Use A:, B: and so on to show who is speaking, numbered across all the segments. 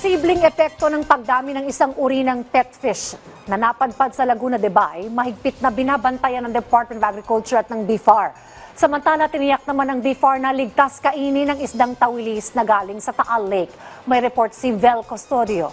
A: Posibleng epekto ng pagdami ng isang uri ng pet fish na napadpad sa Laguna de Bay, mahigpit na binabantayan ng Department of Agriculture at ng BFAR. Samantala, tiniyak naman ng BFAR na ligtas kainin ng isdang tawilis na galing sa Taal Lake. May report si Vel Custodio.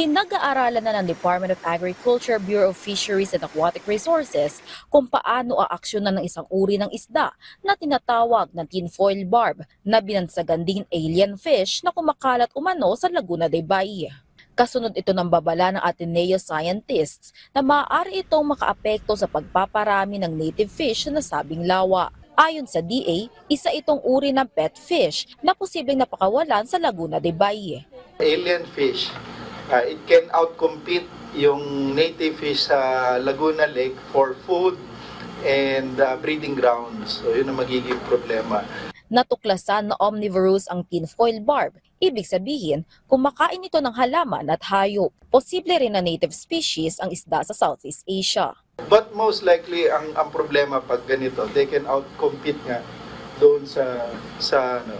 B: Pinag-aaralan na ng Department of Agriculture, Bureau of Fisheries and Aquatic Resources kung paano aaksyonan ng isang uri ng isda na tinatawag na tinfoil barb na binansagan din alien fish na kumakalat umano sa Laguna de Bay. Kasunod ito ng babala ng Ateneo scientists na maaari itong makaapekto sa pagpaparami ng native fish sa nasabing lawa. Ayon sa DA, isa itong uri ng pet fish na posibleng napakawalan sa Laguna de Bay.
C: alien fish, uh, it can outcompete yung native fish sa Laguna Lake for food and uh, breeding grounds. So yun ang magiging problema.
B: natuklasan na omnivorous ang tinfoil barb. Ibig sabihin, kumakain ito ng halaman at hayop. Posible rin na native species ang isda sa Southeast Asia.
C: But most likely ang ang problema pag ganito, they can outcompete nga doon sa sa ano,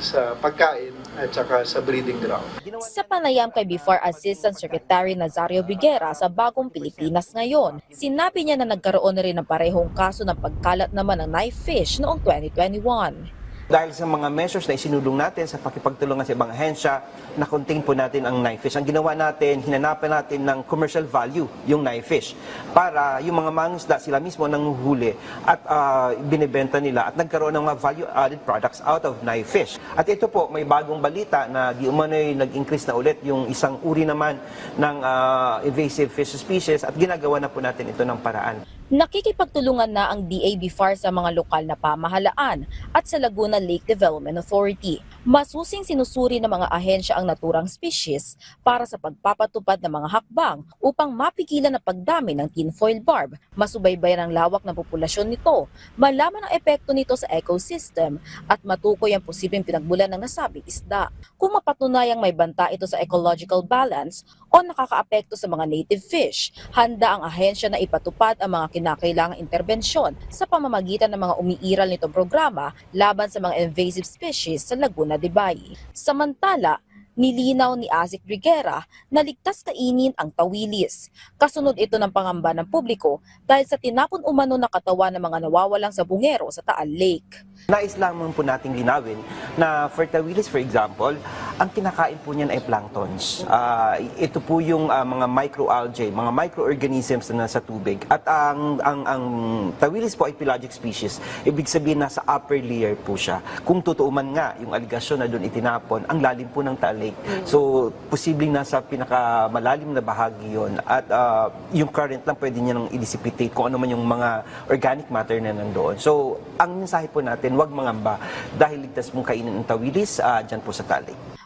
C: sa pagkain at saka sa breeding ground.
B: Sa panayam kay BIFAR Assistant Secretary Nazario Biguera sa Bagong Pilipinas ngayon, sinabi niya na nagkaroon na rin ng parehong kaso ng pagkalat naman ng knife fish noong 2021.
D: Dahil sa mga measures na isinulong natin sa pakipagtulungan sa ibang ahensya, na-contain po natin ang knife fish. Ang ginawa natin, hinanapan natin ng commercial value yung knife fish para yung mga mangisda sila mismo nanguhuli at ah, binibenta nila at nagkaroon ng mga value-added products out of knife fish. At ito po, may bagong balita na di umano'y nag-increase na ulit yung isang uri naman ng ah, invasive fish species at ginagawa na po natin ito ng paraan.
B: Nakikipagtulungan na ang DABFAR sa mga lokal na pamahalaan at sa Laguna Lake Development Authority. Masusing sinusuri ng mga ahensya ang naturang species para sa pagpapatupad ng mga hakbang upang mapigilan ang pagdami ng tinfoil barb, masubaybayan ang lawak ng populasyon nito, malaman ang epekto nito sa ecosystem at matukoy ang posibleng pinagbulan ng nasabing isda. Kung mapatunayang may banta ito sa ecological balance o nakakaapekto sa mga native fish, handa ang ahensya na ipatupad ang mga kinakailangang interbensyon sa pamamagitan ng mga umiiral nitong programa laban sa mga invasive species sa Laguna de Bay. Samantala, nilinaw ni Azik Briguera na ligtas kainin ang tawilis. Kasunod ito ng pangamba ng publiko dahil sa tinapon umano na katawan ng mga nawawalang sa bungero sa Taal Lake.
D: Nais lamang po nating linawin na for tawilis, for example, ang kinakain po niyan ay planktons. Ah, ito po yung ah, mga microalgae, mga microorganisms na nasa tubig. At ang, ang, ang tawilis po ay pelagic species. Ibig sabihin nasa upper layer po siya. Kung totoo man nga yung aligasyon na doon itinapon, ang lalim po ng Taal Lake. So, posibleng nasa pinakamalalim na bahagi yon At ah, yung current lang pwede niya nang i-dissipate kung ano man yung mga organic matter na nandoon. So, ang mensahe po natin, huwag mangamba dahil ligtas mong kainin ang tawilis ah, dyan po sa Taal Lake.